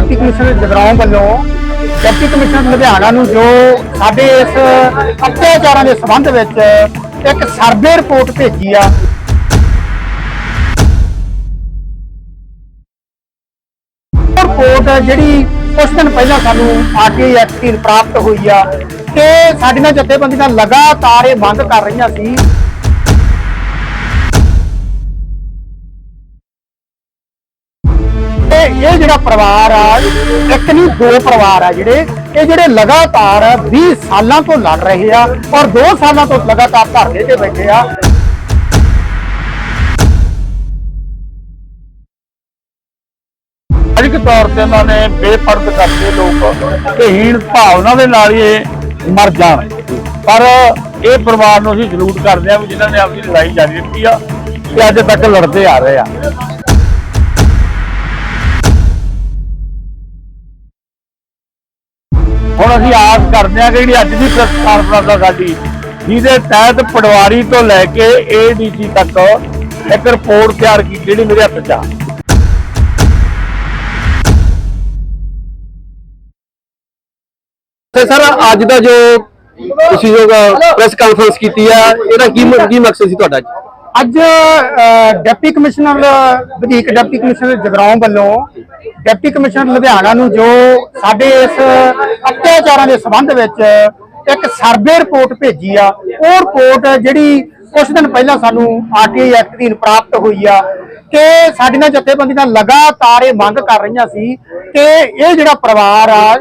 Deputy commissioner Jagraon ਵੱਲੋਂ deputy commissioner Ludhiana ਨੂੰ ਜੋ ਸਾਡੇ ਇਸ ਅਤਿਆਚਾਰਾਂ ਦੇ ਸੰਬੰਧ ਵਿੱਚ ਇੱਕ ਸਰਵੇ ਰਿਪੋਰਟ ਭੇਜੀ ਆ। ਰਿਪੋਰਟ ਜਿਹੜੀ ਕੁਝ ਦਿਨ ਪਹਿਲਾਂ ਸਾਨੂੰ ਆਰਟੀਆਈ ਐਕਟ ਦੀ ਪ੍ਰਾਪਤ ਹੋਈ ਆ ਕਿ ਸਾਡੀਆਂ ਜਥੇਬੰਦੀਆਂ ਲਗਾਤਾਰ ਇਹ ਮੰਗ ਕਰ ਰਹੀਆਂ ਸੀ ਇਹ ਜਿਹੜਾ ਪਰਿਵਾਰ ਆ, ਇੱਕ ਨਹੀਂ, ਦੋ ਪਰਿਵਾਰ ਆ ਜਿਹੜੇ, ਇਹ ਜਿਹੜੇ ਲਗਾਤਾਰ 20 ਸਾਲਾਂ ਤੋਂ ਲੜ ਰਹੇ ਆ ਔਰ 2 ਸਾਲਾਂ ਤੋਂ ਲਗਾਤਾਰ ਧਰਨੇ ਤੇ ਬੈਠੇ ਆ। ਸਮਾਜਿਕ ਤੌਰ ਤੇ ਉਹਨਾਂ ਨੇ ਬੇਪਰਦ ਕਰਕੇ ਲੋਕ ਤੇ ਹੀਣ ਭਾਵਨਾ ਦੇ ਨਾਲ ਇਹ ਮਰ ਜਾਣ। ਪਰ ਇਹ ਪਰਿਵਾਰ ਨੂੰ ਅਸੀਂ ਸਲੂਟ ਕਰਦੇ ਹਾਂ ਵੀ ਜਿਨ੍ਹਾਂ ਨੇ ਆਪਣੀ ਲੜਾਈ ਜਾਰੀ ਰੱਖੀ ਆ ਤੇ ਅੱਜ ਤੱਕ ਲੜਦੇ ਆ ਰਹੇ ਆ। ਹੁਣ ਅਸੀਂ ਆਸ ਕਰਦੇ ਹਾਂ ਕਿ ਜਿਹੜੀ ਅੱਜ ਦੀ ਪ੍ਰੈਸ ਕਾਨਫਰੰਸ ਆ ਸਾਡੀ, ਜਿਹਦੇ ਤਹਿਤ ਪਟਵਾਰੀ ਤੋਂ ਲੈ ਕੇ ਏਡੀਸੀ ਤੱਕ ਇੱਕ ਰਿਪੋਰਟ ਤਿਆਰ ਕੀਤੀ ਜਿਹੜੀ ਮੇਰੇ ਹੱਥ 'ਚ ਆ। ਤੇ ਸਰ, ਅੱਜ ਦਾ ਜੋ ਤੁਸੀਂ ਜੋ ਪ੍ਰੈਸ ਕਾਨਫਰੰਸ ਕੀਤੀ ਆ, ਇਹਦਾ ਕੀ ਕੀ ਮਕਸਦ ਸੀ ਤੁਹਾਡਾ ਅੱਜ ਡਿਪਟੀ ਕਮਿਸ਼ਨਰ ਵਧੀਕ, ਡਿਪਟੀ ਕਮਿਸ਼ਨਰ ਜਗਰਾਉਂ ਵੱਲੋਂ ਡਿਪਟੀ ਕਮਿਸ਼ਨਰ ਲੁਧਿਆਣਾ ਨੂੰ ਜੋ ਸਾਡੇ ਇਸ ਅਤਿਆਚਾਰਾਂ ਦੇ ਸੰਬੰਧ ਵਿੱਚ ਇੱਕ ਸਰਵੇ ਰਿਪੋਰਟ ਭੇਜੀ ਆ, ਉਹ ਰਿਪੋਰਟ ਜਿਹੜੀ ਕੁਝ ਦਿਨ ਪਹਿਲਾਂ ਸਾਨੂੰ ਆਰਟੀਆਈ ਐਕਟ ਦੀ ਪ੍ਰਾਪਤ ਹੋਈ ਆ ਕਿ ਸਾਡੀਆਂ ਜਥੇਬੰਦੀਆਂ ਲਗਾਤਾਰ ਇਹ ਮੰਗ ਕਰ ਰਹੀਆਂ ਸੀ ਕਿ ਇਹ ਜਿਹੜਾ ਪਰਿਵਾਰ ਆ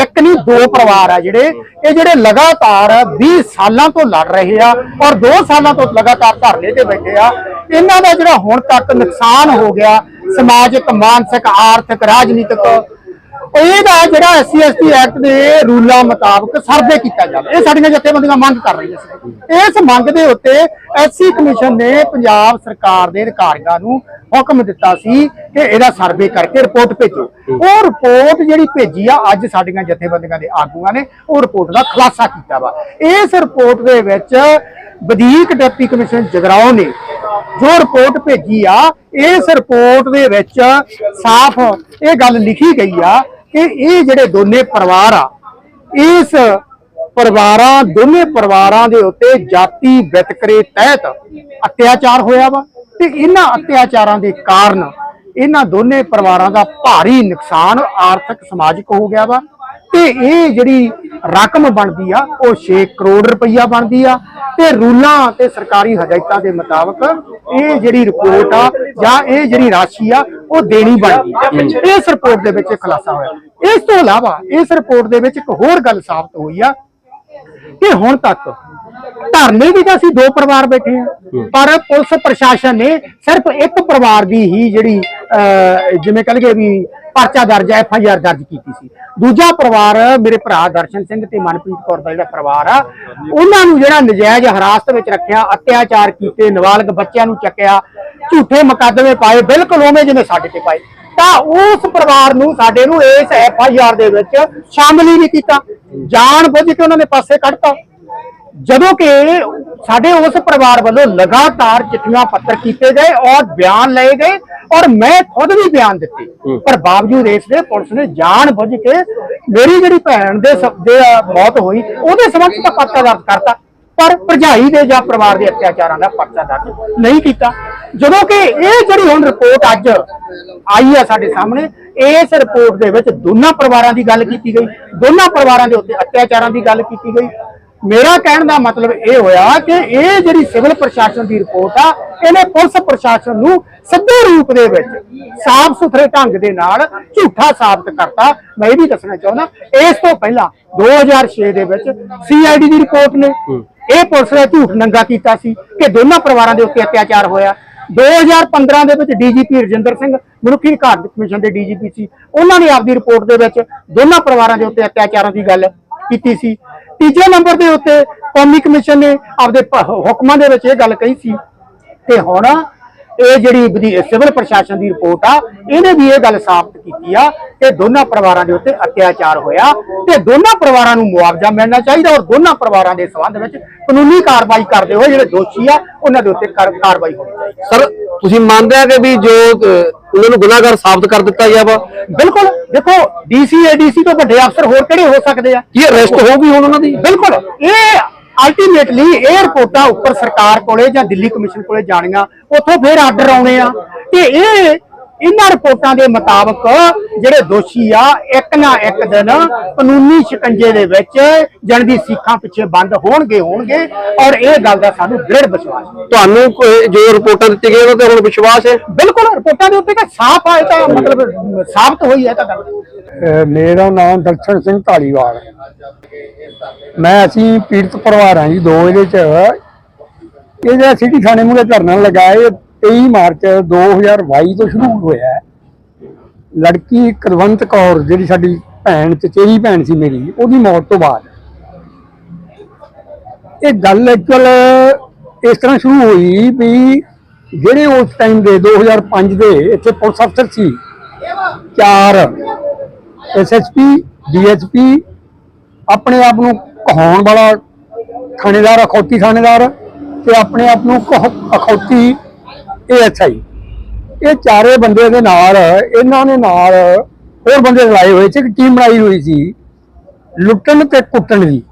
ਇੱਕ ਨਹੀਂ, ਦੋ ਪਰਿਵਾਰ ਆ ਜਿਹੜੇ, ਇਹ ਜਿਹੜੇ ਲਗਾਤਾਰ 20 ਸਾਲਾਂ ਤੋਂ ਲੜ ਰਹੇ ਆ ਔਰ 2 ਸਾਲਾਂ ਤੋਂ ਲਗਾਤਾਰ ਧਰਨੇ ਤੇ ਬੈਠੇ ਆ, ਇਹਨਾਂ ਦਾ ਜਿਹੜਾ ਹੁਣ ਤੱਕ ਨੁਕਸਾਨ ਹੋ ਗਿਆ ਸਮਾਜਿਕ, ਮਾਨਸਿਕ, ਆਰਥਿਕ, ਰਾਜਨੀਤਿਕ ਇਹਦਾ ਜਿਹੜਾ ਐਸਸੀ ਐਸਟੀ ਐਕਟ ਦੇ ਰੂਲਾਂ ਮੁਤਾਬਕ ਸਰਵੇ ਕੀਤਾ ਜਾਵੇ। ਇਹ ਸਾਡੀਆਂ ਜਥੇਬੰਦੀਆਂ ਮੰਗ ਕਰ ਰਹੀਆਂ ਸੀ। ਇਸ ਮੰਗ ਦੇ ਉੱਤੇ ਐਸਸੀ ਕਮਿਸ਼ਨ ਨੇ ਪੰਜਾਬ ਸਰਕਾਰ ਦੇ ਅਧਿਕਾਰੀਆਂ ਨੂੰ ਹੁਕਮ ਦਿੱਤਾ ਸੀ ਕਿ ਇਹਦਾ ਸਰਵੇ ਕਰਕੇ ਰਿਪੋਰਟ ਭੇਜੋ। ਉਹ ਰਿਪੋਰਟ ਜਿਹੜੀ ਭੇਜੀ ਆ, ਅੱਜ ਸਾਡੀਆਂ ਜਥੇਬੰਦੀਆਂ ਦੇ ਆਗੂਆਂ ਨੇ, ਉਹ ਰਿਪੋਰਟ ਦਾ ਖੁਲਾਸਾ ਕੀਤਾ ਵਾ। ਇਸ ਰਿਪੋਰਟ ਦੇ ਵਿੱਚ ਵਧੀਕ ਡਿਪਟੀ ਕਮਿਸ਼ਨ ਜਗਰਾਓ ਨੇ ਜੋ ਰਿਪੋਰਟ ਭੇਜੀ ਆ, ਇਸ ਰਿਪੋਰਟ ਦੇ ਵਿੱਚ ਸਾਫ਼ ਇਹ ਗੱਲ ਲਿਖੀ ਗਈ ਆ ਕਿ ਇਹ ਜਿਹੜੇ ਦੋਨੇ ਪਰਿਵਾਰ ਆ, ਇਸ ਪਰਿਵਾਰਾਂ, ਦੋਨੇ ਪਰਿਵਾਰਾਂ ਦੇ ਉੱਤੇ ਜਾਤੀ ਵਿਤਕਰੇ ਤਹਿਤ ਅਤਿਆਚਾਰ ਹੋਇਆ ਵਾ ਤੇ ਇਹਨਾਂ ਅਤਿਆਚਾਰਾਂ ਦੇ ਕਾਰਨ ਇਹਨਾਂ ਦੋਨੇ ਪਰਿਵਾਰਾਂ ਦਾ ਭਾਰੀ ਨੁਕਸਾਨ ਆਰਥਿਕ, ਸਮਾਜਿਕ ਹੋ ਗਿਆ ਵਾ। ਤੇ ਇਹ ਜਿਹੜੀ ਰਕਮ ਬਣਦੀ ਆ ਉਹ 6 ਕਰੋੜ ਰੁਪਈਆ ਬਣਦੀ ਆ। ਤੇ ਰੂਲਾਂ ਤੇ ਸਰਕਾਰੀ ਹਦਾਇਤਾਂ ਦੇ ਮੁਤਾਬਕ ਇਹ ਜਿਹੜੀ ਰਿਪੋਰਟ ਆ ਜਾਂ ਇਹ ਜਿਹੜੀ ਰਾਸ਼ੀ ਆ ਉਹ ਦੇਣੀ ਬਣਦੀ ਆ। ਇਸ ਰਿਪੋਰਟ ਦੇ ਵਿੱਚ ਖੁਲਾਸਾ ਹੋਇਆ। ਇਸ ਤੋਂ ਇਲਾਵਾ ਇਸ ਰਿਪੋਰਟ ਦੇ ਵਿੱਚ ਇੱਕ ਹੋਰ ਗੱਲ ਸਾਬਤ ਹੋਈ ਆ ਕਿ ਹੁਣ ਤੱਕ ਧਰਨੇ ਵੀ ਤਾਂ ਅਸੀਂ ਦੋ ਪਰਿਵਾਰ ਬੈਠੇ ਆ ਪਰ ਪੁਲਿਸ ਪ੍ਰਸ਼ਾਸਨ ਨੇ ਸਿਰਫ ਇੱਕ ਪਰਿਵਾਰ ਦੀ ਹੀ ਜਿਹੜੀ ਜਿਵੇਂ ਕਹ ਲਈਏ ਵੀ ਪਰਚਾ ਦਰਜ ਐਫ ਆਈ ਆਰ ਦਰਜ ਕੀਤੀ ਸੀ। ਦੂਜਾ ਪਰਿਵਾਰ ਮੇਰੇ ਭਰਾ ਦਰਸ਼ਨ ਸਿੰਘ ਤੇ ਮਨਪ੍ਰੀਤ ਕੌਰ ਦਾ ਜਿਹੜਾ ਪਰਿਵਾਰ ਆ, ਉਹਨਾਂ ਨੂੰ ਜਿਹੜਾ ਨਜਾਇਜ਼ ਹਰਾਸਤ ਵਿੱਚ ਰੱਖਿਆ, ਅਤਿਆਚਾਰ ਕੀਤੇ, ਨਾਬਾਲਗ ਬੱਚਿਆਂ ਨੂੰ ਚੱਕਿਆ, ਝੂਠੇ ਮੁਕੱਦਮੇ ਪਾਏ, ਬਿਲਕੁਲ ਉਵੇਂ ਜਿਵੇਂ ਸਾਡੇ ਤੇ ਪਾਏ। ਤਾਂ ਉਸ ਪਰਿਵਾਰ ਨੂੰ, ਸਾਡੇ ਨੂੰ ਇਸ ਐਫ ਆਈ ਆਰ ਦੇ ਵਿੱਚ ਸ਼ਾਮਲ ਹੀ ਨਹੀਂ ਕੀਤਾ। ਜਾਣ ਬੁੱਝ ਕੇ ਉਹਨਾਂ ਨੇ ਪਾਸੇ ਕੱਢਤਾ। ਜਦੋਂ ਕਿ ਸਾਡੇ ਉਸ ਪਰਿਵਾਰ ਵੱਲੋਂ ਲਗਾਤਾਰ ਚਿੱਠੀਆਂ ਪੱਤਰ ਕੀਤੇ ਗਏ ਔਰ ਬਿਆਨ ਲਏ ਗਏ ਔਰ ਮੈਂ ਖੁਦ ਵੀ ਬਿਆਨ ਦਿੱਤੇ। ਪਰ ਬਾਵਜੂਦ ਇਸ ਦੇ ਪੁਲਿਸ ਨੇ ਜਾਣ ਬੁੱਝ ਕੇ ਮੇਰੀ ਜਿਹੜੀ ਭੈਣ ਦੇ ਮੌਤ ਹੋਈ ਉਹਦੇ ਸੰਬੰਧ ਤਾਂ ਪਰਚਾ ਦਰਜ ਕਰਤਾ ਪਰ ਭਰਜਾਈ ਦੇ ਜਾਂ ਪਰਿਵਾਰ ਦੇ ਅਤਿਆਚਾਰਾਂ ਦਾ ਪਰਚਾ ਦਰਜ ਨਹੀਂ ਕੀਤਾ। ਜਦੋਂ ਕਿ ਇਹ ਜਿਹੜੀ ਹੁਣ ਰਿਪੋਰਟ ਅੱਜ ਆਈ ਆ ਸਾਡੇ ਸਾਹਮਣੇ ਇਸ ਰਿਪੋਰਟ ਦੇ ਵਿੱਚ ਦੋਨਾਂ ਪਰਿਵਾਰਾਂ ਦੀ ਗੱਲ ਕੀਤੀ ਗਈ ਦੋਨਾਂ ਪਰਿਵਾਰਾਂ ਦੇ ਉੱਤੇ ਅਤਿਆਚਾਰਾਂ ਦੀ ਗੱਲ ਕੀਤੀ ਗਈ ਮੇਰਾ ਕਹਿਣ ਦਾ ਮਤਲਬ ਇਹ ਹੋਇਆ ਕਿ ਇਹ ਜਿਹੜੀ ਸਿਵਲ ਪ੍ਰਸ਼ਾਸਨ ਦੀ ਰਿਪੋਰਟ ਆ ਇਹਨੇ ਪੁਲਿਸ ਪ੍ਰਸ਼ਾਸਨ ਨੂੰ ਸਿੱਧੇ ਰੂਪ ਦੇ ਵਿੱਚ ਸਾਫ਼ ਸੁਥਰੇ ਢੰਗ ਦੇ ਨਾਲ ਝੂਠਾ ਸਾਬਤ ਕਰਤਾ। ਮੈਂ ਇਹ ਵੀ ਦੱਸਣਾ ਚਾਹੁੰਦਾ ਇਸ ਤੋਂ ਪਹਿਲਾਂ 2006 ਦੇ ਵਿੱਚ ਸੀਆਈਡੀ ਦੀ ਰਿਪੋਰਟ ਨੇ ਇਹ ਪੁਲਿਸ ਨੇ ਝੂਠ ਨੰਗਾ ਕੀਤਾ ਸੀ ਕਿ ਦੋਨਾਂ ਪਰਿਵਾਰਾਂ ਦੇ ਉੱਤੇ ਅਤਿਆਚਾਰ ਹੋਇਆ। 2015 ਦੇ ਵਿੱਚ ਡੀਜੀਪੀ ਰਜਿੰਦਰ ਸਿੰਘ ਮਨੁੱਖੀ ਅਧਿਕਾਰ ਕਮਿਸ਼ਨ ਦੇ ਡੀਜੀਪੀ ਸੀ। ਉਹਨਾਂ ਨੇ ਆਪਦੀ ਰਿਪੋਰਟ ਦੇ ਵਿੱਚ ਦੋਨਾਂ ਪਰਿਵਾਰਾਂ ਦੇ ਉੱਤੇ ਅਤਿਆਚਾਰਾਂ ਦੀ ਗੱਲ ਕੀਤੀ ਸੀ। ਤੀਜੇ ਨੰਬਰ ਦੇ ਉੱਤੇ ਕੌਮੀ ਕਮਿਸ਼ਨ ਨੇ ਆਪਦੇ ਹੁਕਮਾਂ ਦੇ ਵਿੱਚ ਇਹ ਗੱਲ ਕਹੀ ਸੀ ਤੇ ਹੁਣ ਇਹ ਜਿਹੜੀ ਸਿਵਲ ਪ੍ਰਸ਼ਾਸਨ ਦੀ ਰਿਪੋਰਟ ਆ ਇਹਨੇ ਵੀ ਇਹ ਗੱਲ ਸਾਬਤ ਕੀਤੀ ਆ ਕਿ ਦੋਨਾਂ ਪਰਿਵਾਰਾਂ ਦੇ ਉੱਤੇ ਅਤਿਆਚਾਰ ਹੋਇਆ ਤੇ ਦੋਨਾਂ ਪਰਿਵਾਰਾਂ ਨੂੰ ਮੁਆਵਜ਼ਾ ਮਿਲਣਾ ਚਾਹੀਦਾ ਔਰ ਦੋਨਾਂ ਪਰਿਵਾਰਾਂ ਦੇ ਸੰਬੰਧ ਵਿੱਚ ਕਾਨੂੰਨੀ ਕਾਰਵਾਈ ਕਰਦੇ ਹੋਏ ਜਿਹੜੇ ਦੋਸ਼ੀ ਆ ਉਹਨਾਂ ਦੇ ਉੱਤੇ ਕਾਰ- ਕਾਰਵਾਈ ਹੋਣੀ ਚਾਹੀਦੀ ਸਰ ਤੁਸੀਂ ਮੰਨਦੇ ਆ ਕਿ ਵੀ ਜੋ ਉਹਨਾਂ ਨੂੰ ਗੁਨਾਹਗਾਰ ਸਾਬਤ ਕਰ ਦਿੱਤਾ ਗਿਆ ਵਾ? ਬਿਲਕੁਲ ਦੇਖੋ ਡੀਸੀ ਏਡੀਸੀ ਤੋਂ ਵੱਡੇ ਅਫਸਰ ਹੋਰ ਕਿਹੜੇ ਹੋ ਸਕਦੇ ਆ? ਕੀ ਅਰੈਸਟ ਹੋਊਗੀ ਹੁਣ ਉਹਨਾਂ ਦੀ? ਬਿਲਕੁਲ ਇਹ ਅਲਟੀਮੇਟਲੀ ਇਹ ਉੱਪਰ ਸਰਕਾਰ ਕੋਲੇ ਜਾਂ ਦਿੱਲੀ ਕਮਿਸ਼ਨ ਕੋਲੇ ਜਾਣੀਆਂ, ਉੱਥੋਂ ਫਿਰ ਆਰਡਰ ਆਉਣੇ ਆ। ਤੇ ਇਹ ਇਹਨਾਂ ਰਿਪੋਰਟਾਂ ਦੇ ਮੁਤਾਬਕ ਜਿਹੜੇ ਦੋਸ਼ੀ ਆ ਇੱਕ ਨਾ ਇੱਕ ਦਿਨ ਕਾਨੂੰਨੀ ਸ਼ਿਕੰਜੇ ਦੇ ਵਿੱਚ ਜਣ ਦੀ ਸਿੱਖਾਂ ਪਿੱਛੇ ਬੰਦ ਹੋਣਗੇ ਹੋਣਗੇ ਔਰ ਇਹ ਗੱਲ ਦਾ ਸਾਨੂੰ ਦ੍ਰਿੜ ਵਿਸ਼ਵਾਸ ਹੈ। ਤੁਹਾਨੂੰ ਕੋਈ- ਜੋ ਰਿਪੋਰਟਾਂ ਦਿੱਤੀਆਂ ਗਈਆਂ ਉਹਨਾਂ ਤੇ ਹੁਣ ਵਿਸ਼ਵਾਸ ਹੈ? ਬਿਲਕੁਲ ਰਿਪੋਰਟਾਂ ਦੇ ਉੱਤੇ ਤਾਂ ਸਾਫ਼ ਆ ਇਹ ਤਾਂ ਮਤਲਬ ਸਾਬਤ ਹੋਈ ਹੈ ਤਾਂ ਗੱਲ। ਮੇਰਾ ਨਾਮ ਦਰਸ਼ਨ ਸਿੰਘ ਢਾਲੀਵਾਲ ਹੈ। ਮੈਂ ਅਸੀਂ ਪੀੜਤ ਪਰਿਵਾਰ ਹਾਂ ਜੀ ਦੋ ਇਹਦੇ ਚ। ਇਹ ਜਿਹੜਾ ਸਿਟੀ ਥਾਣੇ ਮੂਹਰੇ ਧਰਨਾ ਲਗਾਇਆ 23 ਮਾਰਚ 2022 ਤੋਂ ਸ਼ੁਰੂ ਹੋਇਆ ਹੈ। ਲੜਕੀ ਕੁਲਵੰਤ ਕੌਰ, ਜਿਹੜੀ ਸਾਡੀ ਭੈਣ ਚਚੇਰੀ ਭੈਣ ਸੀ ਮੇਰੀ, ਉਹਦੀ ਮੌਤ ਤੋਂ ਬਾਅਦ। ਇਹ ਗੱਲ ਐਕਚੁਅਲ ਇਸ ਤਰ੍ਹਾਂ ਸ਼ੁਰੂ ਹੋਈ ਵੀ ਜਿਹੜੇ ਉਸ ਟਾਈਮ ਦੇ 2005 ਦੇ ਇੱਥੇ ਪੁਲਿਸ ਅਫਸਰ ਸੀ, ਚਾਰ ਐਸਐਸਪੀ ਡੀਐਸਪੀ ਆਪਣੇ ਆਪ ਨੂੰ ਕਹਾਉਣ ਵਾਲਾ ਥਾਣੇਦਾਰ, ਅਖੌਤੀ ਥਾਣੇਦਾਰ ਤੇ ਆਪਣੇ ਆਪ ਨੂੰ ਕਹ- ਅਖੌਤੀ ਏਐਸਆਈ ਇਹ ਚਾਰੇ ਬੰਦੇ ਦੇ ਨਾਲ, ਇਹਨਾਂ ਨੇ ਨਾਲ ਹੋਰ ਬੰਦੇ ਲਾਏ ਹੋਏ ਸੀ, ਇੱਕ ਟੀਮ ਬਣਾਈ ਹੋਈ ਸੀ, ਲੁੱਟਣ ਤੇ ਕੁੱਟਣ ਦੀ।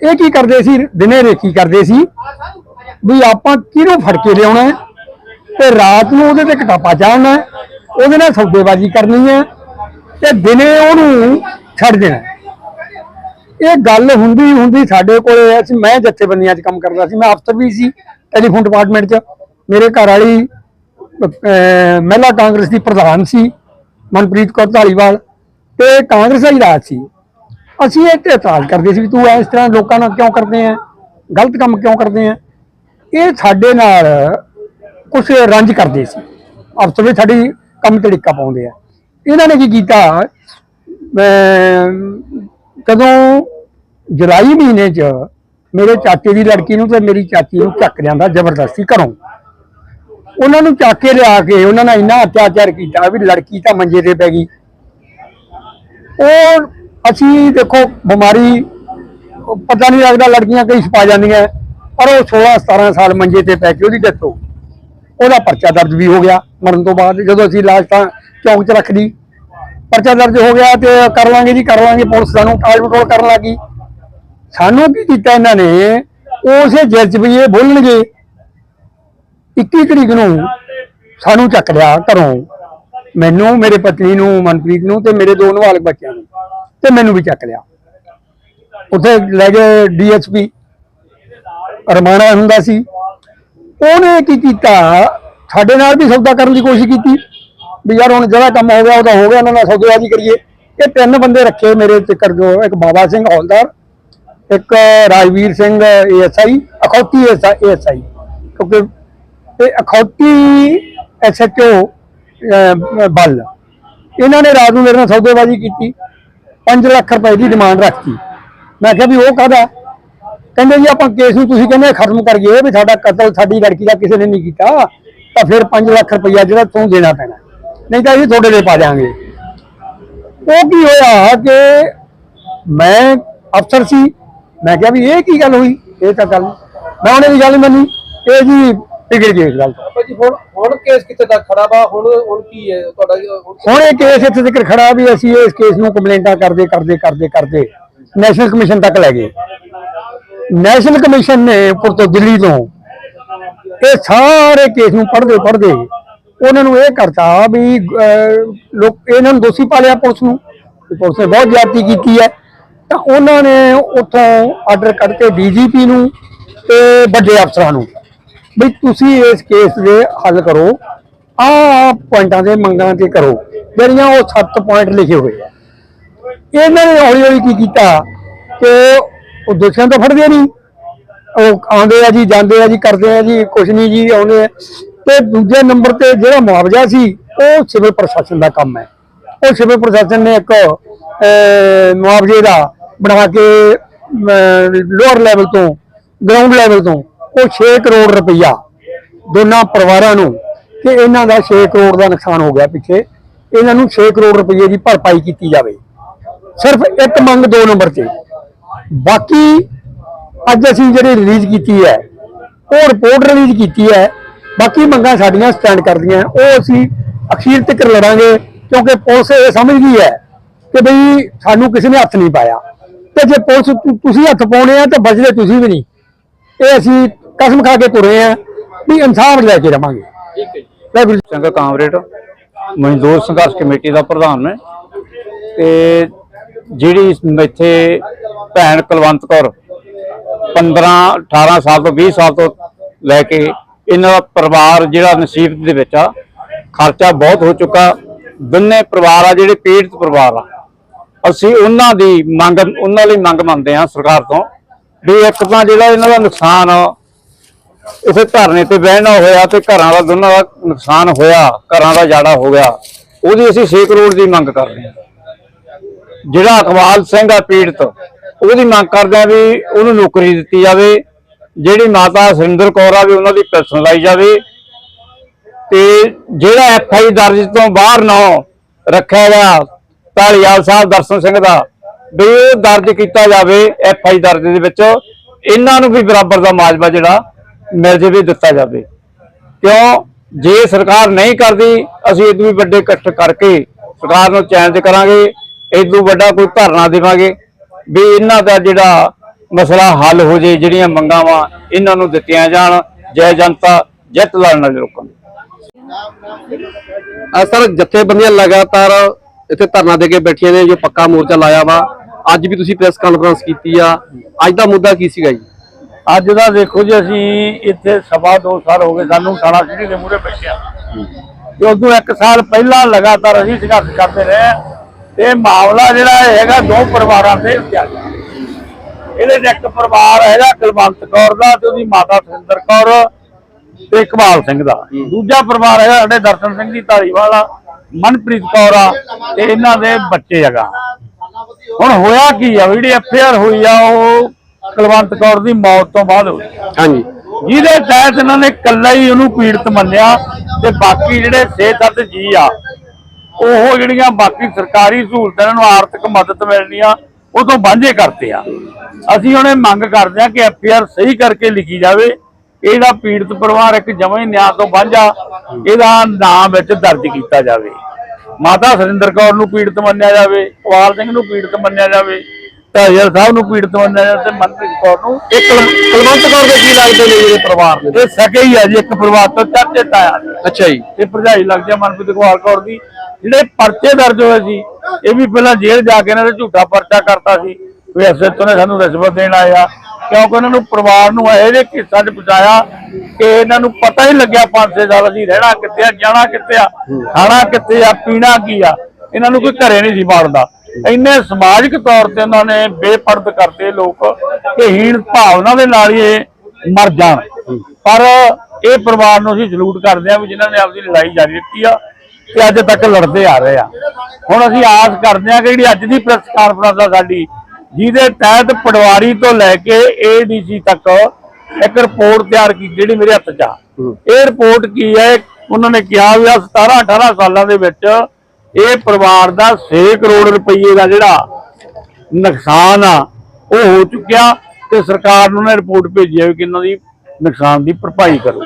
ਇਹ ਕੀ ਕਰਦੇ ਸੀ? ਦਿਨੇ ਰੇਖੀ ਕਰਦੇ ਸੀ, ਵੀ ਆਪਾਂ ਕਿਹਨੂੰ ਫੜ ਕੇ ਲਿਆਉਣਾ ਹੈ? ਤੇ ਰਾਤ ਨੂੰ ਉਹਦੇ ਤੇ ਕਟਾਪਾ ਚਾੜਨਾ ਉਹਦੇ ਨਾਲ ਸੌਦੇਬਾਜ਼ੀ ਕਰਨੀ ਹੈ, ਤੇ ਦਿਨੇ ਉਹਨੂੰ ਛੱਡ ਦੇਣਾ ਇਹ ਗੱਲ ਹੁੰਦੀ ਹੁੰਦੀ ਸਾਡੇ ਕੋਲੇ, ਅਸੀਂ ਮੈਂ ਜਥੇਬੰਦੀਆਂ 'ਚ ਕੰਮ ਕਰਦਾ ਸੀ, ਮੈਂ ਅਫਸਰ ਵੀ ਸੀ, ਟੈਲੀਫੋਨ ਡਿਪਾਰਟਮੈਂਟ 'ਚ। ਮੇਰੇ ਘਰ ਵਾਲੀ ਮਹਿਲਾ ਕਾਂਗਰਸ ਦੀ ਪ੍ਰਧਾਨ ਸੀ ਮਨਪ੍ਰੀਤ ਕੌਰ ਧਾਲੀਵਾਲ ਤੇ ਕਾਂਗਰਸ ਦਾ ਹੀ ਰਾਜ ਸੀ। ਅਸੀਂ ਇਹ ਤੇ ਇਤਰਾਜ਼ ਕਰਦੇ ਸੀ ਵੀ ਤੂੰ ਇਸ ਤਰ੍ਹਾਂ ਲੋਕਾਂ ਨਾਲ ਕਿਉਂ ਕਰਦੇ ਆ ਗਲਤ ਕੰਮ ਕਿਉਂ ਕਰਦੇ ਆ ਇਹ ਸਾਡੇ ਨਾਲ ਕੁਝ ਰੰਜ ਕਰਦੇ ਸੀ। ਅਫਸਰ ਵੀ ਸਾਡੀ ਕੰਮ ਤੜਿੱਕਾ ਪਾਉਂਦੇ ਆ। ਇਹਨਾਂ ਨੇ ਕੀ ਕੀਤਾ? ਅਮ, ਕਦੋਂ ਜੁਲਾਈ ਮਹੀਨੇ 'ਚ ਮੇਰੇ ਚਾਚੇ ਦੀ ਲੜਕੀ ਨੂੰ ਤੇ ਮੇਰੀ ਚਾਚੀ ਨੂੰ ਚੱਕ ਜਾਂਦਾ ਜ਼ਬਰਦਸਤੀ ਘਰੋਂ। ਉਹਨਾਂ ਨੂੰ ਚੱਕ ਕੇ ਲਿਆ ਕੇ ਉਹਨਾਂ ਨਾਲ ਇੰਨਾ ਅਤਿਆਚਾਰ ਕੀਤਾ ਵੀ ਲੜਕੀ ਤਾਂ ਮੰਜੇ ਤੇ ਪੈ ਗਈ। ਉਹ ਅਸੀਂ ਦੇਖੋ ਬਿਮਾਰੀ, ਪਤਾ ਨਹੀਂ ਲੱਗਦਾ ਲੜਕੀਆਂ ਕਈ ਛਪਾ ਜਾਂਦੀਆਂ, ਪਰ ਉਹ 16 17 ਸਾਲ ਮੰਜੇ ਤੇ ਪੈ ਕੇ ਉਹਦੀ ਡੈਥ ਹੋ ਉਹਦਾ ਪਰਚਾ ਦਰਜ ਵੀ ਹੋ ਗਿਆ ਮਰਨ ਤੋਂ ਬਾਅਦ, ਜਦੋਂ ਅਸੀਂ ਲਾਸ਼ ਤਾਂ ਚੌਂਕ 'ਚ ਰੱਖ ਲਈ। ਪਰਚਾ ਦਰਜ ਹੋ ਗਿਆ ਤੇ ਕਰ ਲਾਂਗੇ ਜੀ, ਕਰ ਲਾਂਗੇ, ਪੁਲਿਸ ਸਾਨੂੰ ਕਾਲ ਮਟੋਲ ਕਰਨ ਲੱਗੀ। ਸਾਨੂੰ ਕੀ ਕੀਤਾ ਇਹਨਾਂ ਨੇ? ਉਸੇ ਜੇਲ੍ਹ ਵੀ ਇਹ ਬੋਲਣਗੇ। 21 ਤਰੀਕ ਨੂੰ ਸਾਨੂੰ ਚੱਕ ਲਿਆ ਘਰੋਂ। ਮੈਨੂੰ, ਮੇਰੇ ਪਤਨੀ ਨੂੰ, ਮਨਪ੍ਰੀਤ ਨੂੰ ਤੇ ਮੇਰੇ ਦੋ ਨਾਬਾਲਗ ਬੱਚਿਆਂ ਨੂੰ ਤੇ ਮੈਨੂੰ ਵੀ ਚੱਕ ਲਿਆ। ਉੱਥੇ ਲੈ ਗਏ ਡੀਐਸਪੀ। ਰਮਾਣਾ ਹੁੰਦਾ ਸੀ। ਉਹਨੇ ਕੀ ਕੀਤਾ? ਸਾਡੇ ਨਾਲ ਵੀ ਸੌਦਾ ਕਰਨ ਦੀ ਕੋਸ਼ਿਸ਼ ਕੀਤੀ। ਵੀ ਯਾਰ ਹੁਣ ਜਿਹੜਾ ਕੰਮ ਹੋ ਗਿਆ ਉਹਦਾ ਹੋ ਗਿਆ, ਉਹਨਾਂ ਨਾਲ ਸੌਦੇਬਾਜ਼ੀ ਕਰੀਏ। ਇਹ ਤਿੰਨ ਬੰਦੇ ਰੱਖੇ ਮੇਰੇ ਚੱਕਰ ਜੋ ਇੱਕ ਬਾਬਾ ਸਿੰਘ ਹੌਲਦਾਰ, ਇੱਕ ਰਾਜਵੀਰ ਸਿੰਘ ਏਐਸਆਈ ਅਖੌਤੀ ਏਐਸਆਈ ਕਿਉਂਕਿ ਤੇ ਅਖੌਤੀ ਐਸਐਚਓ ਬੱਲ। ਇਹਨਾਂ ਨੇ ਰਾਤ ਨੂੰ ਮੇਰੇ ਨਾਲ ਸੌਦੇਬਾਜ਼ੀ ਕੀਤੀ। 5 ਲੱਖ ਰੁਪਏ ਦੀ ਡਿਮਾਂਡ ਰੱਖਤੀ। ਮੈਂ ਕਿਹਾ ਵੀ ਉਹ ਕਾਹਦਾ? ਕਹਿੰਦੇ ਜੀ, ਆਪਾਂ ਕੇਸ ਨੂੰ ਤੁਸੀਂ ਕਹਿੰਦੇ ਖਤਮ ਕਰੀਏ ਵੀ ਸਾਡਾ ਕਤਲ ਸਾਡੀ ਲੜਕੀ ਦਾ ਕਿਸੇ ਨੇ ਨਹੀਂ ਕੀਤਾ, ਤਾਂ ਫਿਰ 5 ਲੱਖ ਰੁਪਈਆ ਜਿਹੜਾ ਤੂੰ ਦੇਣਾ ਪੈਣਾ। ਨਹੀਂ ਤਾਂ ਅਸੀਂ ਤੁਹਾਡੇ ਲਈ ਪਾ ਦਿਆਂਗੇ। ਉਹ ਕੀ ਹੋਇਆ ਕਿ ਮੈਂ ਅਫਸਰ ਸੀ। ਮੈਂ ਕਿਹਾ ਵੀ ਇਹ ਕੀ ਗੱਲ ਹੋਈ? ਇਹ ਤਾਂ ਗੱਲ ਮੈਂ ਉਹਨੇ ਵੀ ਗੱਲ ਮੰਨੀ। ਇਹ ਜੀ ਗਈ ਇਸ ਗੱਲ ਤੋਂ। ਹੁਣ ਹੁਣ ਕੇਸ ਕਿੱਥੇ ਤੱਕ ਖੜਾ ਵਾ? ਹੁਣ ਹੁਣ ਕੀ ਹੈ? ਤੁਹਾਡਾ ਹੁਣ ਇਹ ਕੇਸ ਇੱਥੇ ਤੱਕ ਖੜਾ ਵੀ ਅਸੀਂ ਇਸ ਕੇਸ ਨੂੰ ਕੰਪਲੇਂਟਾਂ ਕਰਦੇ ਕਰਦੇ ਕਰਦੇ ਕਰਦੇ ਨੈਸ਼ਨਲ ਕਮਿਸ਼ਨ ਤੱਕ ਲੈ ਗਏ। ਨੈਸ਼ਨਲ ਕਮਿਸ਼ਨ ਨੇ ਉੱਪਰ ਤੋਂ ਦਿੱਲੀ ਤੋਂ ਇਹ ਸਾਰੇ ਕੇਸ ਨੂੰ ਪੜ੍ਹਦੇ ਪੜ੍ਹਦੇ ਉਹਨਾਂ ਨੂੰ ਇਹ ਕਰਤਾ ਵੀ ਲੋਕ ਇਹਨਾਂ ਨੂੰ ਦੋਸ਼ੀ ਪਾਲਿਆ ਪੁਲਿਸ ਨੂੰ। ਪੁਲਿਸ ਨੇ ਬਹੁਤ ਜ਼ਿਆਦਤੀ ਕੀਤੀ ਹੈ। ਤਾਂ ਉਹਨਾਂ ਨੇ ਉੱਥੋਂ ਆਰਡਰ ਕੱਢ ਕੇ ਡੀਜੀਪੀ ਨੂੰ ਤੇ ਵੱਡੇ ਅਫਸਰਾਂ ਨੂੰ ਵੀ ਤੁਸੀਂ ਇਸ ਕੇਸ ਦੇ ਹੱਲ ਕਰੋ, ਆਹ ਪੁਆਇੰਟਾਂ ਦੇ ਮੰਗਾਂ ਤੇ ਕਰੋ, ਜਿਹੜੀਆਂ ਉਹ 7 ਪੁਆਇੰਟ ਲਿਖੇ ਹੋਏ ਆ। ਇਹਨਾਂ ਨੇ ਹੌਲੀ ਹੌਲੀ ਕੀ ਕੀਤਾ ਕਿ ਉਹ ਦੋਸ਼ੀਆਂ ਤਾਂ ਫੜਦੇ ਨਹੀਂ। ਉਹ ਆਉਂਦੇ ਆ ਜੀ, ਜਾਂਦੇ ਆ ਜੀ, ਕਰਦੇ ਆ ਜੀ, ਕੁਛ ਨਹੀਂ ਜੀ, ਆਉਂਦੇ ਆ। ਤੇ ਦੂਜੇ ਨੰਬਰ ਤੇ ਜਿਹੜਾ ਮੁਆਵਜ਼ਾ ਸੀ, ਉਹ ਸਿਵਲ ਪ੍ਰਸ਼ਾਸਨ ਦਾ ਕੰਮ ਹੈ। ਉਹ ਸਿਵਲ ਪ੍ਰਸ਼ਾਸਨ ਨੇ ਇੱਕ ਮੁਆਵਜ਼ੇ ਦਾ ਬਣਾ ਕੇ ਲੋਅਰ ਲੈਵਲ ਤੋਂ ਗਰਾਊਂਡ ਲੈਵਲ ਤੋਂ ਉਹ 6 ਕਰੋੜ ਰੁਪਈਆ ਦੋਨਾਂ ਪਰਿਵਾਰਾਂ ਨੂੰ ਕਿ ਇਹਨਾਂ ਦਾ 6 ਕਰੋੜ ਦਾ ਨੁਕਸਾਨ ਹੋ ਗਿਆ ਪਿੱਛੇ। ਇਹਨਾਂ ਨੂੰ 6 ਕਰੋੜ ਰੁਪਏ ਦੀ ਭਰਪਾਈ ਕੀਤੀ ਜਾਵੇ। ਸਿਰਫ ਇੱਕ ਮੰਗ ਦੋ ਨੰਬਰ ਤੇ। ਬਾਕੀ ਅੱਜ ਅਸੀਂ ਜਿਹੜੀ ਰਿਲੀਜ਼ ਕੀਤੀ ਹੈ, ਉਹ ਰਿਪੋਰਟ ਰਿਲੀਜ਼ ਕੀਤੀ ਹੈ। ਬਾਕੀ ਮੰਗਾਂ ਸਾਡੀਆਂ ਸਟੈਂਡ ਕਰਦੀਆਂ। ਉਹ ਅਸੀਂ ਅਖੀਰ ਤੱਕ ਲੜਾਂਗੇ, ਕਿਉਂਕਿ ਪੁਲਿਸ ਇਹ ਸਮਝ ਗਈ ਹੈ ਕਿ ਬਈ ਸਾਨੂੰ ਕਿਸੇ ਨੇ ਹੱਥ ਨਹੀਂ ਪਾਇਆ। ਤੇ ਜੇ ਪੁਲਿਸ ਤੁਸੀਂ ਹੱਥ ਪਾਉਣੇ ਆ ਤਾਂ ਬਚਦੇ ਤੁਸੀਂ ਵੀ ਨਹੀਂ। ਇਹ ਅਸੀਂ ਕਸਮ ਖਾ ਕੇ ਤੁਰੇ ਆ ਵੀ ਇਨਸਾਫ ਲੈ ਕੇ ਰਵਾਂਗੇ। ਵਾਹਿਗੁਰੂ ਜੀ ਸੰਘ ਕਾਮਰੇਡ ਮਜ਼ਦੂਰ ਸੰਘਰਸ਼ ਕਮੇਟੀ ਦਾ ਪ੍ਰਧਾਨ ਨੇ ਤੇ ਜਿਹੜੀ ਇੱਥੇ ਭੈਣ ਕੁਲਵੰਤ ਕੌਰ 15 18 ਸਾਲ ਤੋਂ 20 ਸਾਲ ਤੋਂ ਲੈ ਕੇ ਇਹਨਾਂ ਦਾ ਪਰਿਵਾਰ ਜਿਹੜਾ ਨਸੀਬ ਦੇ ਵਿੱਚ ਆ ਖਰਚਾ ਬਹੁਤ ਹੋ ਚੁੱਕਾ। ਦੋਨੇ ਪਰਿਵਾਰ ਆ ਜਿਹੜੇ ਪੀੜਤ ਪਰਿਵਾਰ ਆ। ਅਸੀਂ ਉਹਨਾਂ ਦੀ ਮੰਗ ਉਹਨਾਂ ਲਈ ਮੰਗ ਮੰਨਦੇ ਆ ਸਰਕਾਰ ਤੋਂ ਵੀ ਇੱਕ ਤਾਂ ਜਿਹੜਾ ਇਹਨਾਂ ਦਾ ਨੁਕਸਾਨ ਆ ਇਸੇ ਧਰਨੇ ਤੇ ਬਹਿਣਾ ਹੋਇਆ ਤੇ ਘਰਾਂ ਦਾ ਦੋਨਾਂ ਦਾ ਨੁਕਸਾਨ ਹੋਇਆ, ਘਰਾਂ ਦਾ ਜਾੜਾ ਹੋ ਗਿਆ। ਉਹਦੀ ਅਸੀਂ 6 ਕਰੋੜ ਦੀ ਮੰਗ ਕਰਦੇ ਹਾਂ। ਜਿਹੜਾ ਅਕਵਾਲ ਸਿੰਘ ਆ ਪੀੜਤ, ਉਹਦੀ ਮੰਗ ਕਰਦੇ ਆ ਵੀ ਉਹਨੂੰ ਨੌਕਰੀ ਦਿੱਤੀ ਜਾਵੇ, ਜਿਹੜੀ ਮਾਤਾ ਸੁਰਿੰਦਰ ਕੌਰ ਆ ਵੀ ਉਹਨਾਂ ਦੀ ਪੈਨਸ਼ਨ ਲਾਈ ਜਾਵੇ ਤੇ ਜਿਹੜਾ ਐਫ ਆਈ ਦਰਜ ਤੋਂ ਬਾਹਰ ਨਾ ਰੱਖਿਆ ਗਿਆ, ਢਾਲੀਵਾਲ ਸਾਹਿਬ ਦਰਸ਼ਨ ਸਿੰਘ ਦਾ, ਵੀ ਉਹ ਦਰਜ ਕੀਤਾ ਜਾਵੇ ਐਫ ਆਈ ਦਰਜ ਦੇ ਵਿੱਚ, ਇਹਨਾਂ ਨੂੰ ਵੀ ਬਰਾਬਰ ਦਾ ਮਾਜਬਾ ਜਿਹੜਾ ਮਿਲ ਜਾਵੇ ਦਿੱਤਾ ਜਾਵੇ। ਕਿਉਂ? ਜੇ ਸਰਕਾਰ ਨਹੀਂ ਕਰਦੀ, ਅਸੀਂ ਇਦੋਂ ਵੀ ਵੱਡੇ ਇਕੱਠ ਕਰਕੇ ਸਰਕਾਰ ਨੂੰ ਚੈਲੰਜ ਕਰਾਂਗੇ ਇਦੋਂ ਵੱਡਾ ਕੋਈ ਧਰਨਾ ਦੇਵਾਂਗੇ ਵੀ ਇਹਨਾਂ ਦਾ ਜਿਹੜਾ ਮਸਲਾ ਹੱਲ ਹੋ ਜੇ, ਜਿਹੜੀਆਂ ਮੰਗਾਂ ਵਾ ਇਹਨਾਂ ਨੂੰ ਦਿੱਤੀਆਂ ਜਾਣ, ਜੈ ਜਨਤਾ ਜਿੱਤ ਲੜਨ ਵਾਲੇ ਲੋਕਾਂ ਦੀ ਅੱਜ ਸਰ, ਜਥੇਬੰਦੀਆਂ ਲਗਾਤਾਰ ਇੱਥੇ ਧਰਨਾ ਦੇ ਕੇ ਬੈਠੀਆਂ ਨੇ, ਜੋ ਪੱਕਾ ਮੋਰਚਾ ਲਾਇਆ ਵਾ। ਅੱਜ ਵੀ ਤੁਸੀਂ ਪ੍ਰੈਸ ਕਾਨਫਰੰਸ ਕੀਤੀ ਆ। ਅੱਜ ਦਾ ਮੁੱਦਾ ਕੀ ਸੀਗਾ ਜੀ? ਅੱਜ ਦਾ ਦੇਖੋ ਜੀ ਅਸੀਂ ਇੱਥੇ ਸਵਾ ਦੋ ਸਾਲ ਹੋ ਗਏ ਸਾਨੂੰ ਥਾਣਾ ਸਿਟੀ ਦੇ ਮੂਹਰੇ ਬੈਠਿਆ। ਤੇ ਉਦੋਂ ਇੱਕ ਸਾਲ ਪਹਿਲਾਂ ਲਗਾਤਾਰ ਅਸੀਂ ਸੰਘਰਸ਼ ਕਰਦੇ ਰਹੇ ਤੇ ਮਾਮਲਾ ਜਿਹੜਾ ਹੈਗਾ ਦੋ ਪਰਿਵਾਰਾਂ ਦੇ ਵਿਚਾਲੇ ਇਹਦੇ 'ਚ ਇੱਕ ਪਰਿਵਾਰ ਹੈਗਾ ਕੁਲਵੰਤ ਕੌਰ ਦਾ ਤੇ ਉਹਦੀ ਮਾਤਾ ਸੁਰਿੰਦਰ ਕੌਰ ਤੇ ਇਕਬਾਲ ਸਿੰਘ ਦਾ। ਦੂਜਾ ਪਰਿਵਾਰ ਹੈਗਾ ਸਾਡੇ ਦਰਸ਼ਨ ਸਿੰਘ ਦੀ ਧਾਰੀਵਾਲ ਆ, ਮਨਪ੍ਰੀਤ ਕੌਰ ਆ ਤੇ ਇਹਨਾਂ ਦੇ ਬੱਚੇ ਹੈਗਾ। ਹੁਣ ਹੋਇਆ ਕੀ ਆ ਵੀ ਜਿਹੜੀ ਐਫਆਰ ਹੋਈ ਆ, ਉਹ ਕੁਲਵੰਤ ਕੌਰ ਦੀ ਮੌਤ ਤੋਂ ਬਾਅਦ ਹੋਈ ਹਾਂਜੀ। ਜਿਹਦੇ ਤਹਿਤ ਇਹਨਾਂ ਨੇ ਇਕੱਲਾ ਹੀ ਉਹਨੂੰ ਪੀੜਤ ਮੰਨਿਆ ਤੇ ਬਾਕੀ ਜਿਹੜੇ 6-7 ਜੀ ਆ ਉਹ ਜਿਹੜੀਆਂ ਬਾਕੀ ਸਰਕਾਰੀ ਸਹੂਲਤਾਂ ਨੂੰ ਆਰਥਿਕ ਮਦਦ ਮਿਲਣੀ ਆ ਉਹ ਤੋਂ ਵਾਂਝੇ ਕਰਤੇ ਆ। ਅਸੀਂ ਉਹਨੇ ਮੰਗ ਕਰਦੇ ਆ ਕਿ ਐਫਆਰ ਸਹੀ ਕਰਕੇ ਲਿਖੀ ਜਾਵੇ। ਇਹਦਾ ਪੀੜਤ ਪਰਿਵਾਰ ਇੱਕ ਜਮਾਂ ਨਿਆਂ ਤੋਂ ਵਾਂਝਾ ਇਹਦਾ ਨਾਮ ਵਿੱਚ ਦਰਜ ਕੀਤਾ ਜਾਵੇ। ਮਾਤਾ ਸੁਰਿੰਦਰ ਕੌਰ ਨੂੰ ਪੀੜਤ ਮੰਨਿਆ ਜਾਵੇ ਕੁਆਲ ਸਿੰਘ ਨੂੰ ਪੀੜਤ ਮੰਨਿਆ ਜਾਵੇ। ਢਾਲੀਵਾਲ ਸਾਹਿਬ ਨੂੰ ਪੀੜਤ ਮੰਨਿਆ ਤੇ ਮਨਪ੍ਰੀਤ ਕੌਰ ਨੂੰ ਇਹ ਕੁਲ- ਕੁਲਵੰਤ ਕੌਰ ਦੇ ਕੀ ਲੱਗਦੇ ਨੇ ਜਿਹੜੇ ਪਰਿਵਾਰ ਨੇ ਇਹ ਸਕੇ ਹੀ ਆ ਜੀ ਇੱਕ ਪਰਿਵਾਰ ਤੋਂ ਚਾਚੇ ਤਾਇਆ ਦੇ। ਅੱਛਾ ਜੀ। ਇਹ ਭਰਜਾਈ ਲੱਗ ਜਾ ਮਨਪ੍ਰੀਤ ਕੌਰ ਕੌਰ ਦੀ। ਜਿਹੜੇ ਪਰਚੇ ਦਰਜ ਹੋਏ ਸੀ ਇਹ ਵੀ ਪਹਿਲਾਂ ਜੇਲ੍ਹ ਜਾ ਕੇ ਇਹਨਾਂ ਨੇ ਝੂਠਾ ਪਰਚਾ ਕਰਤਾ ਸੀ। ਵੀ ਐਸਐਚਓ ਨੇ ਸਾਨੂੰ ਰਿਸ਼ਵਤ ਦੇਣ ਆਇਆ ਕਿਉਂਕਿ ਉਹਨਾਂ ਨੂੰ ਪਰਿਵਾਰ ਨੂੰ ਇਹਦੇ ਕਿੱਸਾ 'ਚ ਪਹੁੰਚਾਇਆ ਕਿ ਇਹਨਾਂ ਨੂੰ ਪਤਾ ਹੀ ਲੱਗਿਆ ਪੰਜ ਛੇ ਸਾਲ ਅਸੀਂ ਰਹਿਣਾ ਕਿੱਥੇ ਆ ਜਾਣਾ ਕਿੱਥੇ ਆ ਖਾਣਾ ਕਿੱਥੇ ਆ ਪੀਣਾ ਕੀ ਆ। ਇਹਨਾਂ ਨੂੰ ਕੋਈ ਘਰੇ ਨਹੀਂ ਸੀ ਬਾੜਦਾ। ਇੰਨੇ ਸਮਾਜਿਕ ਤੌਰ ਤੇ ਉਹਨਾਂ ਨੇ ਬੇਪਰਦ ਕਰਤੇ ਲੋਕ ਕਿ ਹੀਣ ਭਾਵਨਾ ਦੇ ਨਾਲ ਹੀ ਇਹ ਮਰ ਜਾਣ। ਪਰ ਇਹ ਪਰਿਵਾਰ ਨੂੰ ਅਸੀਂ ਸਲੂਟ ਕਰਦੇ ਹਾਂ ਵੀ ਜਿਨ੍ਹਾਂ ਨੇ ਆਪਦੀ ਲੜਾਈ ਜਾਰੀ ਰੱਖੀ ਆ ਤੇ ਅੱਜ ਤੱਕ ਲੜਦੇ ਆ ਰਹੇ ਆ। ਹੁਣ ਅਸੀਂ ਆਸ ਕਰਦੇ ਹਾਂ ਕਿ ਜਿਹੜੀ ਅੱਜ ਦੀ ਪ੍ਰੈਸ ਕਾਨਫਰੰਸ ਆ ਸਾਡੀ ਜਿਹਦੇ ਤਹਿਤ ਪਟਵਾਰੀ ਤੋਂ ਲੈ ਕੇ ਏਡੀਸੀ ਤੱਕ ਇੱਕ ਰਿਪੋਰਟ ਤਿਆਰ ਕੀਤੀ ਜਿਹੜੀ ਮੇਰੇ ਹੱਥ 'ਚ ਆ। ਇਹ ਰਿਪੋਰਟ ਕੀ ਹੈ? ਉਹਨਾਂ ਨੇ ਕਿਹਾ ਵੀ ਆ 17 18 ਸਾਲਾਂ ਦੇ ਵਿੱਚ ਇਹ ਪਰਿਵਾਰ ਦਾ 6 ਕਰੋੜ ਰੁਪਏ ਦਾ ਜਿਹੜਾ ਨੁਕਸਾਨ ਆ ਉਹ ਹੋ ਚੁੱਕਿਆ ਤੇ ਸਰਕਾਰ ਨੂੰ ਨੇ ਰਿਪੋਰਟ ਭੇਜੀ ਹੈ ਕਿ ਇਹਨਾਂ ਦੀ ਨੁਕਸਾਨ ਦੀ ਭਰਪਾਈ ਕਰੋ।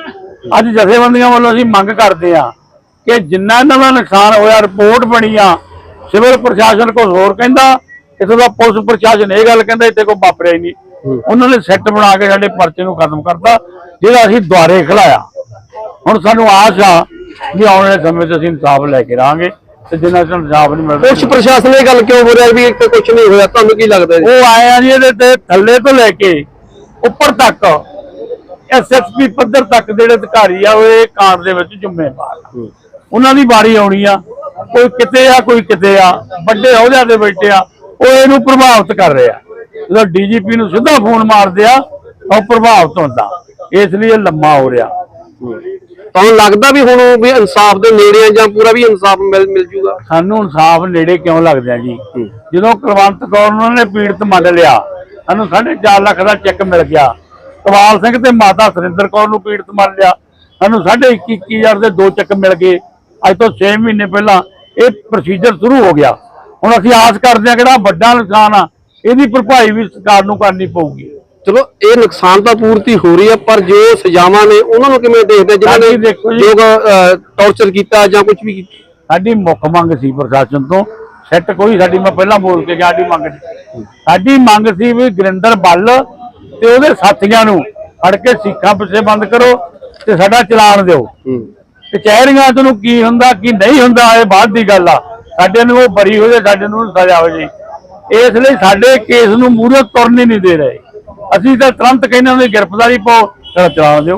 ਅੱਜ ਜਥੇਬੰਦੀਆਂ ਵੱਲੋਂ ਅਸੀਂ ਮੰਗ ਕਰਦੇ ਆ ਕਿ ਜਿੰਨਾ ਇਹਨਾਂ ਦਾ ਨੁਕਸਾਨ ਹੋਇਆ ਰਿਪੋਰਟ ਬਣੀ ਆ ਸਿਵਲ ਪ੍ਰਸ਼ਾਸਨ ਕੁਝ ਹੋਰ ਕਹਿੰਦਾ ਇੱਥੋਂ ਦਾ ਪੁਲਿਸ ਪ੍ਰਸ਼ਾਸਨ ਇਹ ਗੱਲ ਕਹਿੰਦਾ ਇੱਥੇ ਕੋਈ ਵਾਪਰਿਆ ਹੀ ਨਹੀਂ। ਉਹਨਾਂ ਨੇ ਸੈੱਟ ਬਣਾ ਕੇ ਸਾਡੇ ਪਰਚੇ ਨੂੰ ਖਤਮ ਕਰਤਾ ਜਿਹੜਾ ਅਸੀਂ ਦੁਆਰੇ ਖਿਲਾਇਆ। ਹੁਣ ਸਾਨੂੰ ਆਸ ਆ ਵੀ ਆਉਣ ਵਾਲੇ ਸਮੇਂ 'ਚ ਅਸੀਂ ਇਨਸਾਫ ਲੈ ਕੇ ਰਹਾਂਗੇ। ਤੇ ਜਿੰਨਾ ਚਿਰ ਇਨਸਾਫ ਨਹੀਂ ਮਿਲਦਾ ਪੁਲਿਸ ਪ੍ਰਸ਼ਾਸਨ ਇਹ ਗੱਲ ਕਿਉਂ ਰਿਹਾ ਵੀ ਇੱਥੇ ਕੁਝ ਨਹੀਂ ਹੋਇਆ? ਤੁਹਾਨੂੰ ਕੀ ਲੱਗਦਾ ਜੀ? ਉਹ ਆਏ ਆ ਜੀ ਇਹਦੇ ਤੇ ਥੱਲੇ ਤੋਂ ਲੈ ਕੇ ਉੱਪਰ ਤੱਕ। ਐਸਐਸਪੀ ਪੱਧਰ ਤੱਕ ਜਿਹੜੇ ਅਧਿਕਾਰੀ ਆ ਉਹ ਇਹ ਕਾਂਡ ਦੇ ਵਿੱਚ ਜ਼ਿੰਮੇਵਾਰ ਆ। ਉਹਨਾਂ ਦੀ ਵਾਰੀ ਆਉਣੀ ਆ। ਕੋਈ ਕਿਤੇ ਆ ਕੋਈ ਕਿਤੇ ਆ। ਵੱਡੇ ਅਹੁਦਿਆਂ ਤੇ ਬੈਠੇ ਆ। ਉਹ ਇਹਨੂੰ ਪ੍ਰਭਾਵਿਤ ਕਰ ਰਹੇ ਆ। ਜਦੋਂ ਡੀਜੀਪੀ ਨੂੰ ਸਿੱਧਾ ਫੋਨ ਮਾਰਦੇ ਆ ਉਹ ਪ੍ਰਭਾਵਿਤ ਹੁੰਦਾ। ਇਸ ਲਈ ਇਹ ਲੰਮਾ ਹੋ ਰਿਹਾ। ਤੁਹਾਨੂੰ ਲੱਗਦਾ ਵੀ ਹੁਣ ਵੀ ਇਨਸਾਫ ਦੇ ਨੇੜੇ ਆ ਜਾਂ ਪੂਰਾ ਵੀ ਇਨਸਾਫ ਮਿਲ ਮਿਲ ਜੂਗਾ। ਸਾਨੂੰ ਇਨਸਾਫ ਨੇੜੇ ਕਿਉਂ ਲੱਗਦਾ ਜੀ? ਜਦੋਂ ਕੁਲਵੰਤ ਕੌਰ ਉਹਨਾਂ ਨੇ ਪੀੜਤ ਮੰਨ ਲਿਆ ਸਾਨੂੰ 4.5 ਲੱਖ ਦਾ ਚੈੱਕ ਮਿਲ ਗਿਆ। ਕਵਾਲ ਸਿੰਘ ਤੇ ਮਾਤਾ ਸੁਰਿੰਦਰ ਕੌਰ ਨੂੰ ਪੀੜਤ ਮੰਨ ਲਿਆ। ਸਾਨੂੰ ਸਾਢੇ 21 ਹਜ਼ਾਰ ਦੇ ਦੋ ਚੱਕ ਮਿਲ ਗਏ। ਅੱਜ ਤੋਂ 6 ਮਹੀਨੇ ਪਹਿਲਾਂ ਇਹ ਪ੍ਰੋਸੀਜਰ ਸ਼ੁਰੂ ਹੋ ਗਿਆ। ਹੁਣ ਅਸੀਂ ਆਸ ਕਰਦੇ ਹਾਂ ਕਿਹੜਾ ਵੱਡਾ ਨੁਕਸਾਨ ਆ ਇਹਦੀ ਭਰਪਾਈ ਵੀ ਸਰਕਾਰ ਨੂੰ ਕਰਨੀ ਪਊਗੀ। ਚਲੋ ਇਹ ਨੁਕਸਾਨ ਤਾਂ ਪੂਰਤੀ ਹੋ ਰਹੀ ਹੈ ਪਰ ਜੋ ਸਜ਼ਾਵਾਂ ਨੇ ਉਹਨਾਂ ਨੂੰ ਕਿਵੇਂ ਦੇਖਦੇ ਜਿਨ੍ਹਾਂ ਹਾਂਜੀ, ਨੇ ਦੇਖੋ ਜੀ। ਲੋਕ ਟੌਰਚਰ ਕੀਤਾ ਜਾਂ ਕੁਝ ਵੀ ਕੀਤਾ? ਸਾਡੀ ਮੁੱਖ ਮੰਗ ਸੀ ਪ੍ਰਸ਼ਾਸਨ ਤੋਂ। ਸੈੱਟ ਕੋਈ ਸਾਡੀ ਮੈਂ ਪਹਿਲਾਂ ਬੋਲ ਕੇ ਗਿਆ ਸਾਡੀ ਮੰਗ ਸੀ। ਸਾਡੀ ਮੰਗ ਸੀ ਵੀ ਗੁਰਿੰਦਰ ਬੱਲ ਤੇ ਉਹਦੇ ਸਾਥੀਆਂ ਨੂੰ ਫੜ ਕੇ ਸਿੱਖਾਂ ਪਿੱਛੇ ਬੰਦ ਕਰੋ ਤੇ ਸਾਡਾ ਚਲਾਨ ਦਿਓ। ਹੂੰ। ਕਚਹਿਰੀਆਂ ਚ ਨੂੰ ਕੀ ਹੁੰਦਾ ਕੀ ਨਹੀਂ ਹੁੰਦਾ ਇਹ ਬਾਅਦ ਦੀ ਗੱਲ ਆ। ਸਾਡੇ ਨੂੰ ਉਹ ਬਰੀ ਹੋ ਜਾਏ ਸਾਡੇ ਨੂੰ ਸਜ਼ਾ ਹੋ ਜਾਏ ਇਸ ਲਈ ਸਾਡੇ ਕੇਸ ਨੂੰ ਮੂਹਰੇ ਤੁਰਨ ਹੀ ਨਹੀਂ ਦੇ ਰਹੇ। ਅਸੀਂ ਤਾਂ ਤੁਰੰਤ ਕਹਿੰਦੇ ਉਹਦੀ ਗ੍ਰਿਫਤਾਰੀ ਪਾਓ ਸਾਡਾ ਚਲਾਨ ਦਿਓ।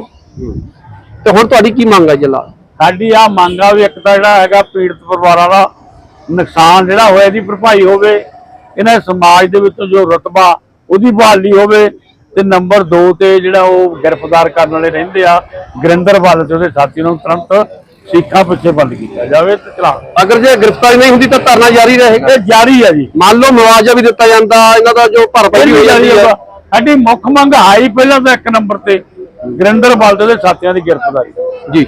ਤੇ ਹੁਣ ਤੁਹਾਡੀ ਕੀ ਮੰਗ ਹੈ ਜੱਲਾ ਸਾਡੀ ਆ ਮੰਗ ਆ ਵੀ ਇੱਕ ਤਾਂ ਜਿਹੜਾ ਹੈਗਾ ਪੀੜਤ ਪਰਿਵਾਰਾਂ ਦਾ ਨੁਕਸਾਨ ਜਿਹੜਾ ਹੋਇਆ ਇਹਦੀ ਭਰਪਾਈ ਹੋਵੇ ਇਹਨਾਂ ਦੇ ਸਮਾਜ ਦੇ ਵਿੱਚ ਜੋ ਰਤਬਾ ਉਹਦੀ ਬਹਾਲੀ ਹੋਵੇ ਤੇ ਨੰਬਰ 2 ਤੇ ਜਿਹੜਾ ਉਹ ਗ੍ਰਿਫਤਾਰ ਕਰਨ ਵਾਲੇ ਰਹਿੰਦੇ ਆ ਗੁਰਿੰਦਰ ਵੱਲ ਤੇ ਉਹਦੇ ਸਾਥੀ ਨੂੰ ਤੁਰੰਤ ਸਿੱਖਾਂ ਪਿੱਛੇ ਬੰਦ ਕੀਤਾ ਜਾਵੇ ਤੇ ਚਲਾ ਅਗਰ ਜੇ ਗ੍ਰਿਫਤਾਰੀ ਨਹੀਂ ਹੁੰਦੀ ਤਾਂ ਧਰਨਾ ਜਾਰੀ ਰਹੇਗਾ ਜਾਰੀ ਆ ਜੀ। ਮੰਨ ਲਓ ਮੁਆਵਜ਼ਾ ਵੀ ਦਿੱਤਾ ਜਾਂਦਾ ਇਹਨਾਂ ਦਾ ਜੋ ਭਰਪਾਈ ਹੋ ਜਾਂਦੀ ਹੈ। ਸਾਡੀ ਮੁੱਖ ਮੰਗ ਹਾਈ ਪਹਿਲਾਂ ਤਾਂ ਇੱਕ ਨੰਬਰ ਤੇ ਗੁਰਿੰਦਰ ਵੱਲ ਦੇ ਸਾਥੀਆਂ ਦੀ ਗ੍ਰਿਫਤਾਰੀ। ਜੀ।